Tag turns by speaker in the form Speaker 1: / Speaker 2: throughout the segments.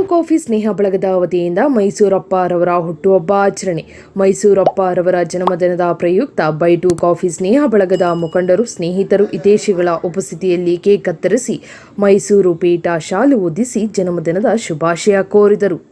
Speaker 1: Coffee ಸ್ನೇಹ ಬಳಗದ ವತಿಯಿಂದ ಮೈಸೂರಪ್ಪ ರವರ ಹುಟ್ಟುಹಬ್ಬ ಆಚರಣೆ. ಮೈಸೂರಪ್ಪ ರವರ ಜನ್ಮದಿನದ ಪ್ರಯುಕ್ತ ಬೈ ಟೂ ಕಾಫಿ ಸ್ನೇಹ ಬಳಗದ ಮುಖಂಡರು, ಸ್ನೇಹಿತರು ಹಿತೇಶಿಗಳ ಉಪಸ್ಥಿತಿಯಲ್ಲಿ ಕೇಕ್ ಕತ್ತರಿಸಿ ಮೈಸೂರು ಪೀಠ ಶಾಲು ಹೊದಿಸಿ ಜನ್ಮದಿನದ ಶುಭಾಶಯ ಕೋರಿದರು.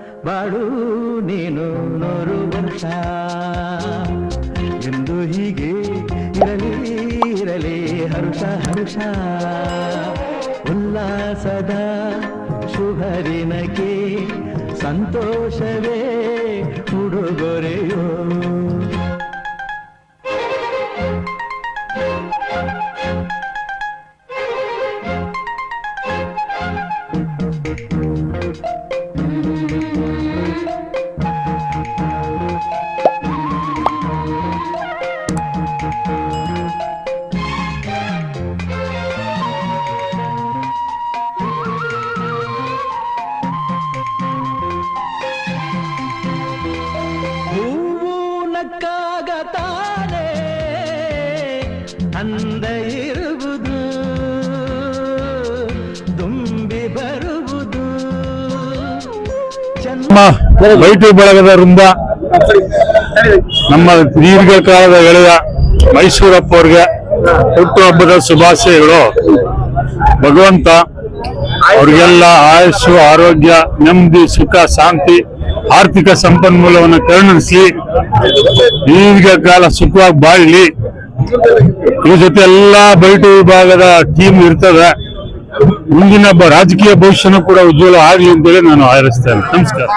Speaker 2: ಬಾಳು ನೀನು ನೂರು ವರ್ಷ. ಎಂದು ಹೀಗೆ ಇರಲಿ ಇರಲಿ, ಹರುಷ ಹರುಷ. ಉಲ್ಲಾಸದ ಶುಭರಿನಕ್ಕೆ ಸಂತೋಷವೇ ಉಡುಗೊರೆಯೋ. thank ನಕ್ಕಾಗ
Speaker 3: ಕಾ ಬೈಟು ಬಳಗದ ವೃಂದ ನಮ್ಮ ದೀರ್ಘಕಾಲದ ಗೆಳೆಯ ಮೈಸೂರಪ್ಪ ಅವ್ರಿಗೆ ಹುಟ್ಟುಹಬ್ಬದ ಶುಭಾಶಯಗಳು. ಭಗವಂತ ಅವ್ರಿಗೆಲ್ಲ ಆಯುಸ್ಸು, ಆರೋಗ್ಯ, ನೆಮ್ಮದಿ, ಸುಖ, ಶಾಂತಿ, ಆರ್ಥಿಕ ಸಂಪನ್ಮೂಲವನ್ನು ಕರುಣಿಸಿ ದೀರ್ಘಕಾಲ ಸುಖವಾಗಿ ಬಾಳಲಿ. ಈ ಜೊತೆ ಎಲ್ಲಾ ಬೈಟು ವಿಭಾಗದ ಟೀಮ್ ಇರ್ತದೆ. ಮುಂದಿನ ರಾಜಕೀಯ ಭವಿಷ್ಯನ ಕೂಡ ಉಜ್ವಲ ಆಗ್ಲಿ ಅಂತೇಳಿ ನಾನು ಹಾರೈಸ್ತೇನೆ. ನಮಸ್ಕಾರ.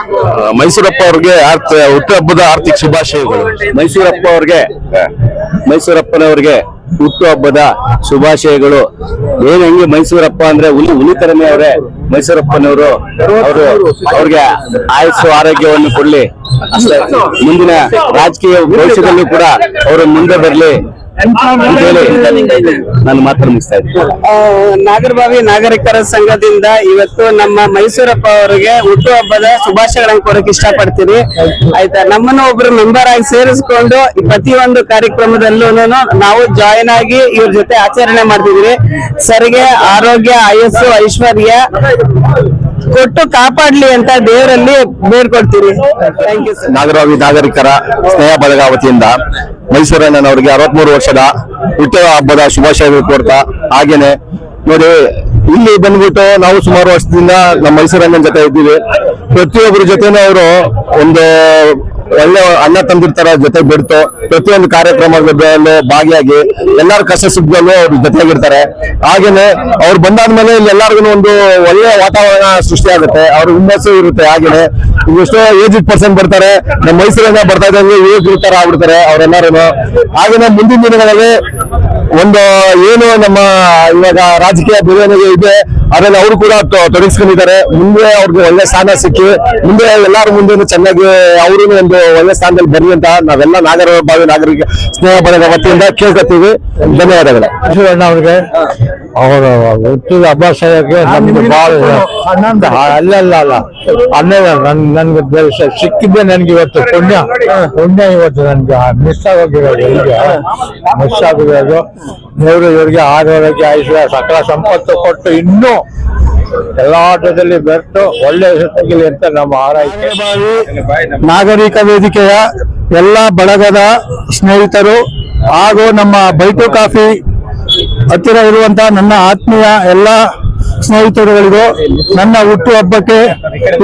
Speaker 4: ಮೈಸೂರಪ್ಪ ಅವ್ರಿಗೆ ಹುಟ್ಟು ಹುಟ್ಟುಹಬ್ಬದ ಆರ್ಥಿಕ ಶುಭಾಶಯಗಳು. ಮೈಸೂರಪ್ಪ ಅವ್ರಿಗೆ ಮೈಸೂರಪ್ಪನವ್ರಿಗೆ ಹುಟ್ಟುಹಬ್ಬದ ಶುಭಾಶಯಗಳು. ಏನ್ ಹೆಂಗೆ ಮೈಸೂರಪ್ಪ ಅಂದ್ರೆ ಹುಲಿ ಹುಲಿ ತರನೇ ಅವರೇ, ಮೈಸೂರಪ್ಪನವರು ಅವರು ಅವ್ರಿಗೆ ಆಯಸ್ಸು, ಆರೋಗ್ಯವನ್ನು ಕೊಡ್ಲಿ. ಮುಂದಿನ ರಾಜಕೀಯ ಭವಿಷ್ಯದಲ್ಲೂ ಕೂಡ ಅವರು ಮುಂದೆ ಬರ್ಲಿ. ನಾನು ಮಾತ್ರ ಮುಗಿಸ್ತಾ ಇದ್ದೀನಿ.
Speaker 5: ನಾಗರಬಾವಿ ನಾಗರಿಕರ ಸಂಘದಿಂದ ಇವತ್ತು ನಮ್ಮ ಮೈಸೂರಪ್ಪ ಅವರಿಗೆ ಹುಟ್ಟುಹಬ್ಬದ ಶುಭಾಶಯಗಳನ್ನು ಕೊಡಕ್ಕೆ ಇಷ್ಟಪಡ್ತೀನಿ. ಆಯ್ತಾ? ನಮ್ಮನ್ನು ಒಬ್ರು ಮೆಂಬರ್ ಆಗಿ ಸೇರಿಸ್ಕೊಂಡು ಪ್ರತಿಯೊಂದು ಕಾರ್ಯಕ್ರಮದಲ್ಲೂ ನಾವು ಜಾಯಿನ್ ಆಗಿ ಇವ್ರ ಜೊತೆ ಆಚರಣೆ ಮಾಡ್ತಿದ್ವಿ ಸರ್ಗೆ ಆರೋಗ್ಯ ಆಯಸ್ಸು ಐಶ್ವರ್ಯ ಕೊಟ್ಟು ಕಾಪಾಡ್ಲಿ ಅಂತ ದೇವರಲ್ಲಿ ಬೇಡ್ಕೊಡ್ತೀರಿ ಥ್ಯಾಂಕ್ ಯು ಸರ್
Speaker 4: ನಾಗರವಾವಿ ನಾಗರಿಕರ ಸ್ನೇಹ ಬಳಗ ವತಿಯಿಂದ ಮೈಸೂರಣ್ಣನವರಿಗೆ ಅರವತ್ಮೂರು ವರ್ಷದ ಹುಟ್ಟು ಹಬ್ಬದ ಶುಭಾಶಯಗಳು ಕೋರ್ತಾ, ಹಾಗೇನೆ ನೋಡಿ, ಇಲ್ಲಿ ಬಂದ್ಬಿಟ್ಟು ನಾವು ಸುಮಾರು ವರ್ಷದಿಂದ ನಮ್ಮ ಮೈಸೂರಣ್ಣನ ಜೊತೆ ಇದ್ದೀವಿ. ಪ್ರತಿಯೊಬ್ಬರ ಜೊತೆನೂ ಅವರು ಒಂದು ಒಳ್ಳೆ ಅಣ್ಣ ತಂದಿರ್ತಾರ ಜೊತೆ ಬಿಡ್ತು. ಪ್ರತಿಯೊಂದು ಕಾರ್ಯಕ್ರಮದಲ್ಲೂ ಭಾಗಿಯಾಗಿ ಎಲ್ಲರ ಕಷ್ಟ ಸುಖದಲ್ಲೂ ಅವ್ರ ಜೊತೆಯಾಗಿರ್ತಾರೆ. ಹಾಗೇನೆ ಅವ್ರು ಬಂದಾದ್ಮೇಲೆ ಇಲ್ಲಿ ಎಲ್ಲರಿಗೂ ಒಂದು ಒಳ್ಳೆ ವಾತಾವರಣ ಸೃಷ್ಟಿಯಾಗುತ್ತೆ ಅವ್ರ ಹುಮ್ಮಸ್ಸು ಇರುತ್ತೆ ಹಾಗೆ ಈಗ ಎಷ್ಟೋ ಏಜ್ ಪರ್ಸನ್ ಬರ್ತಾರೆ ನಮ್ಮ ಮೈಸೂರಿಂದ ಬರ್ತಾ ಇದ್ದಂಗೆ ಏಜ್ ತರ ಆಗ್ಬಿಡ್ತಾರೆ ಅವ್ರೆಲ್ಲರೂ ಹಾಗೆ ಮುಂದಿನ ದಿನಗಳಲ್ಲಿ ಒಂದು ಏನು ನಮ್ಮ ಇವಾಗ ರಾಜಕೀಯ ಬೆಳವಣಿಗೆ ಇದೆ ಅದನ್ನ ಅವರು ಕೂಡ ತೊಡಗಿಸ್ಕೊಂಡಿದ್ದಾರೆ. ಮುಂದೆ ಅವ್ರಿಗೆ ಒಳ್ಳೆ ಸ್ಥಾನ ಸಿಕ್ಕಿ ಮುಂದೆ ಎಲ್ಲರೂ ಮುಂದೆ ಚೆನ್ನಾಗಿ ಅವರು ಒಂದು ಒಳ್ಳೆ ಸ್ಥಾನದಲ್ಲಿ ಬರ್ಲಿ ಅಂತ ನಾವೆಲ್ಲ ನಾಗರ ಬಾವಿ ನಾಗರಿಕ ಸ್ನೇಹ ಬಳಗ ವತಿಯಿಂದ ಕೇಳ್ಕೊತೀವಿ. ಧನ್ಯವಾದಗಳು.
Speaker 3: ಅವ್ರಿಗೆ. ಅವರ ಹುಟ್ಟಿದ ಹಬ್ಬಾಶಯಕ್ಕೆ ನಮ್ಗೆ ಬಹಳ ಅಲ್ಲಲ್ಲ ಅಲ್ಲ ಅಲ್ಲೇ ನನ್ ನನ್ಗೆ ಸಿಕ್ಕಿದ್ದೆ ನನ್ಗೆ ಇವತ್ತು ಪುಣ್ಯ. ಪುಣ್ಯ ಇವತ್ತು ನನ್ಗೆ. ಮಿಸ್ ಆಗೋಗಿರೋದು ಈಗ ಮಿಸ್ ಆಗಿರೋದು ದೇವರು ಇವರಿಗೆ ಆರೋಗ್ಯ ಆಯುಷ್ಯ ಸಕಲ ಸಂಪತ್ತು ಕೊಟ್ಟು ಇನ್ನೂ ಎಲ್ಲ ಆಟದಲ್ಲಿ ಬೆರೆತು ಒಳ್ಳೆ ತೆಗಿಲಿ ಅಂತ ನಮ್ಮ ಆರೈಕೆ ನಾಗರಿಕ ವೇದಿಕೆಯ ಎಲ್ಲ ಬಳಗದ ಸ್ನೇಹಿತರು ಹಾಗೂ ನಮ್ಮ ಬೈಟು ಕಾಫಿ ಹತ್ತಿರ ಇರುವಂತಹ ನನ್ನ ಆತ್ಮೀಯ ಎಲ್ಲ ಸ್ನೇಹಿತರುಗಳಿಗೂ ನನ್ನ ಹುಟ್ಟು ಹಬ್ಬಕ್ಕೆ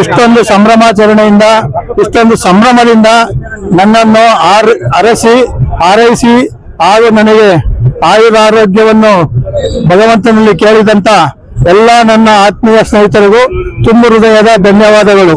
Speaker 3: ಇಷ್ಟೊಂದು ಸಂಭ್ರಮಾಚರಣೆಯಿಂದ, ಇಷ್ಟೊಂದು ಸಂಭ್ರಮದಿಂದ ನನ್ನನ್ನು ಆರ್, ಅರಸಿ, ಹಾರೈಸಿ, ಹಾಗೂ ನನಗೆ ಆಯುರ ಆರೋಗ್ಯವನ್ನು ಭಗವಂತನಲ್ಲಿ ಕೇಳಿದಂತ ಎಲ್ಲ ನನ್ನ ಆತ್ಮೀಯ ಸ್ನೇಹಿತರಿಗೂ ತುಂಬ ಹೃದಯದ ಧನ್ಯವಾದಗಳು.